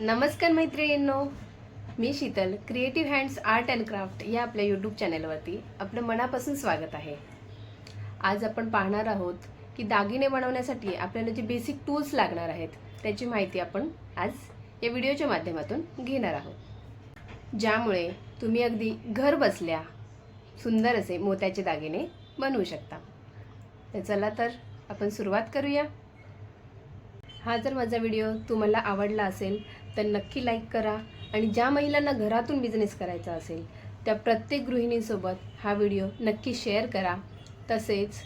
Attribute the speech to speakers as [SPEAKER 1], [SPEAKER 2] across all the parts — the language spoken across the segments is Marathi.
[SPEAKER 1] नमस्कार मैत्रिणींनो. मी Sheetal creative hands art and craft या आपल्या यूट्यूब चॅनलवरती आपलं मनापासून स्वागत आहे. आज आपण पाहणार आहोत की दागिने बनवण्यासाठी आपल्याला जे बेसिक टूल्स लागणार आहेत त्याची माहिती आपण आज या व्हिडिओच्या माध्यमातून घेणार आहोत. ज्यामुळे तुम्ही अगदी घर बसल्या सुंदर असे मोत्याचे दागिने बनवू शकता. तर चला तर आपण सुरुवात करूया. हा जर माझा व्हिडिओ तुम्हाला आवडला असेल तर नक्की लाईक करा आणि ज्या महिलांना घरातून बिझनेस करायचा असेल त्या प्रत्येक गृहिणींसोबत हा व्हिडिओ नक्की शेअर करा. तसेच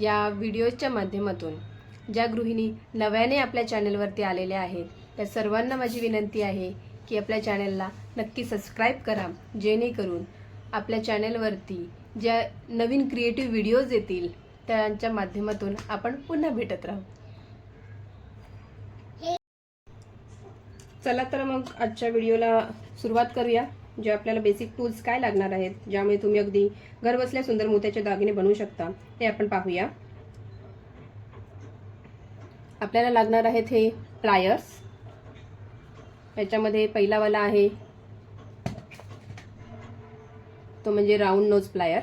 [SPEAKER 1] या व्हिडिओच्या माध्यमातून ज्या गृहिणी नव्याने आपल्या चॅनलवरती आलेल्या आहेत त्या सर्वांना माझी विनंती आहे की आपल्या चॅनलला नक्की सबस्क्राईब करा जेणेकरून आपल्या चॅनलवरती ज्या नवीन क्रिएटिव्ह व्हिडिओज येतील त्यांच्या माध्यमातून आपण पुन्हा भेटत राहू. चला तर मग आजच्या व्हिडिओला सुरुवात करूया जे आपल्याला बेसिक टूल्स काय लागणार आहेत ज्यामुळे तुम्ही अगदी घरबसल्या सुंदर मोत्याचे दागिने बनवू शकता ते आपण पाहूया. आपल्याला लागणार आहेत हे प्लायर्स याच्यामध्ये पहिलावाला आहे तो म्हणजे राऊंड नोज प्लायर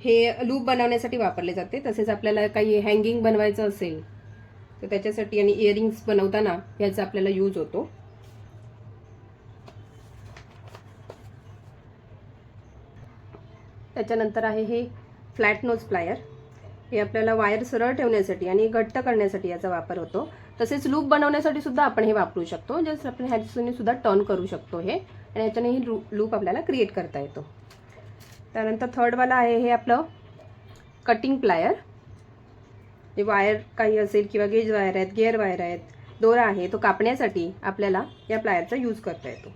[SPEAKER 1] हे लूप बनवण्यासाठी वापरले जाते तसेच आपल्याला काही हँगिंग बनवायचं असेल तर त्याच्यासाठी आणि इयरिंग्स बनवताना याचा आपल्याला यूज होतो. त्याच्यानंतर आहे हे फ्लॅट नोज प्लायर हे आपल्याला वायर सरळ ठेवण्यासाठी आणि घट्ट करण्यासाठी याचा वापर होतो. तसेच लूप बनवण्यासाठी सुद्धा आपण हे वापरू शकतो. जस्ट आपण ह्याच्याने सुद्धा टर्न करू शकतो हे. आणि याच्याने ही लूप आपल्याला क्रिएट करता येतो. त्यानंतर थर्डवाला आहे हे आपलं कटिंग प्लायर जे वायर काही असेल किंवा गेज वायर आहेत गेअर वायर आहेत दोरा आहे तो कापण्यासाठी आपल्याला या प्लायरचा यूज करता येतो.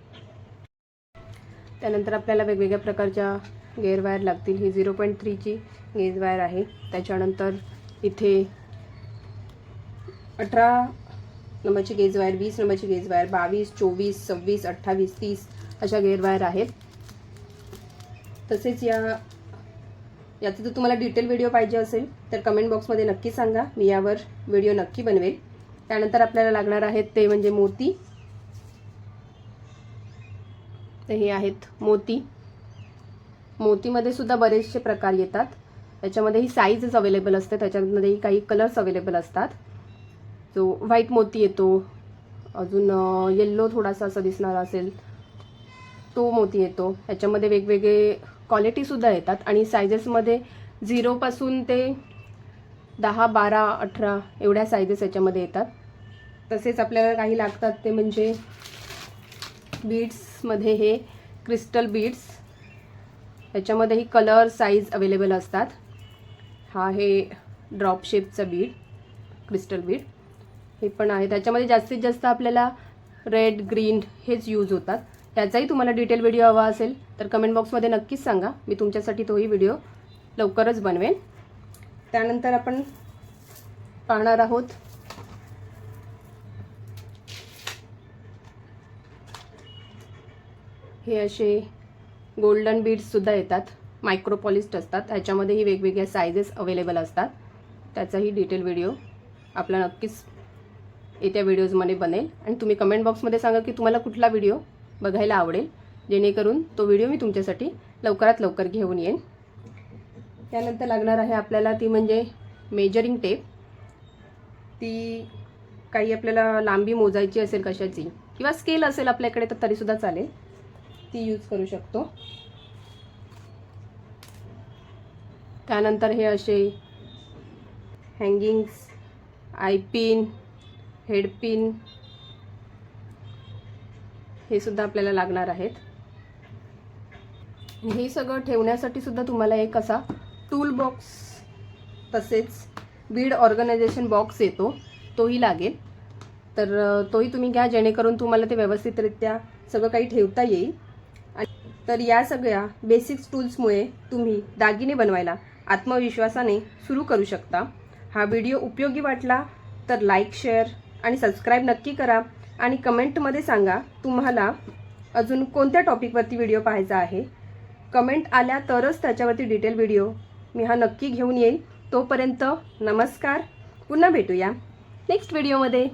[SPEAKER 1] त्यानंतर आपल्याला वेगवेगळ्या प्रकारच्या गेअर वायर लागतील. ही झिरो पॉईंट थ्रीची गेज वायर आहे. त्याच्यानंतर इथे अठरा नंबरची गेज वायर वीस नंबरची गेज वायर बावीस चोवीस सव्वीस अठ्ठावीस तीस अशा गेअर वायर आहेत. तसेच या याचा जर तुम्हाला डिटेल व्हिडिओ पाहिजे असेल तर कमेंट बॉक्समध्ये नक्की सांगा. मी यावर व्हिडिओ नक्की बनवेल. त्यानंतर आपल्याला लागणार आहेत ते म्हणजे मोती. तर हे आहेत मोती. मोतीमध्ये सुद्धा बरेचसे प्रकार येतात. त्याच्यामध्ये ही साईजच अवेलेबल असते त्याच्यामध्येही काही कलर्स अवेलेबल असतात. जो व्हाईट मोती येतो. अजून येल्लो थोडासा असं दिसणारा असेल तो मोती येतो. याच्यामध्ये वेगवेगळे क्वालिटीसुद्धा येतात. आणि सायजेसमध्ये झिरोपासून ते दहा बारा अठरा एवढ्या सायजेस याच्यामध्ये येतात. तसेच आपल्याला काही लागतात ते म्हणजे बीड्समध्ये हे क्रिस्टल बीड्स याच्यामध्येही कलर साईज अवेलेबल असतात. हा हे ड्रॉप शेपचा बीड क्रिस्टल बीड हे पण आहे. त्याच्यामध्ये जास्तीत जास्त आपल्याला रेड ग्रीन हेच यूज होतात. त्याचाही तुम्हाला डिटेल व्हिडिओ हवा असेल तर कमेंट बॉक्समध्ये नक्कीच सांगा. मी तुमच्यासाठी तोही व्हिडिओ लवकरच बनवेन. त्यानंतर आपण पाहणार आहोत. हे असे गोल्डन बीड्ससुद्धा येतात. मायक्रोपॉलिस्ट असतात. ह्याच्यामध्येही वेगवेगळ्या सायझेस अवेलेबल असतात. त्याचाही डिटेल व्हिडिओ आपला नक्कीच येत्या व्हिडिओजमध्ये बनेल. आणि तुम्ही कमेंट बॉक्समध्ये सांगा की तुम्हाला कुठला व्हिडिओ बघायला आवडेल. जेणेकरून तो व्हिडिओ मी तुमच्यासाठी लवकरात लवकर घेऊन येईन. त्यानंतर लागणार आहे आपल्याला ती म्हणजे मेजरिंग टेप ती काही आपल्याला लांबी मोजायची असेल कशाची किंवा स्केल असेल आपल्याकडे तर तरीसुद्धा चालेल. ती यूज करू शकतो. त्यानंतर हे असे हँगिंग्स आयपिन हेडपिन हे सुद्धा आपल्याला लागणार आहेत. हे सगळं ठेवण्यासाठी सुद्धा तुम्हाला एक असा टूल बॉक्स तसेच बीड ऑर्गनायझेशन बॉक्स येतो. तोही लागेल. तर तोही तुम्ही घ्या जेणेकरून तुम्हाला ते व्यवस्थितरित्या सगळं काही ठेवता येईल. आणि तर या सगळ्या बेसिक्स टूल्समुळे तुम्ही दागिने बनवायला आत्मविश्वासाने सुरू करू शकता. हा व्हिडिओ उपयोगी वाटला तर लाईक शेअर आणि सबस्क्राईब नक्की करा. आणि कमेंटमध्ये सांगा तुम्हाला अजून कोणत्या टॉपिकवरती व्हिडिओ पाहायचा आहे. कमेंट आल्या तरच त्याच्यावरती डिटेल व्हिडिओ मी हा नक्की घेऊन येईल. तोपर्यंत नमस्कार. पुन्हा भेटूया. नेक्स्ट व्हिडिओमध्ये.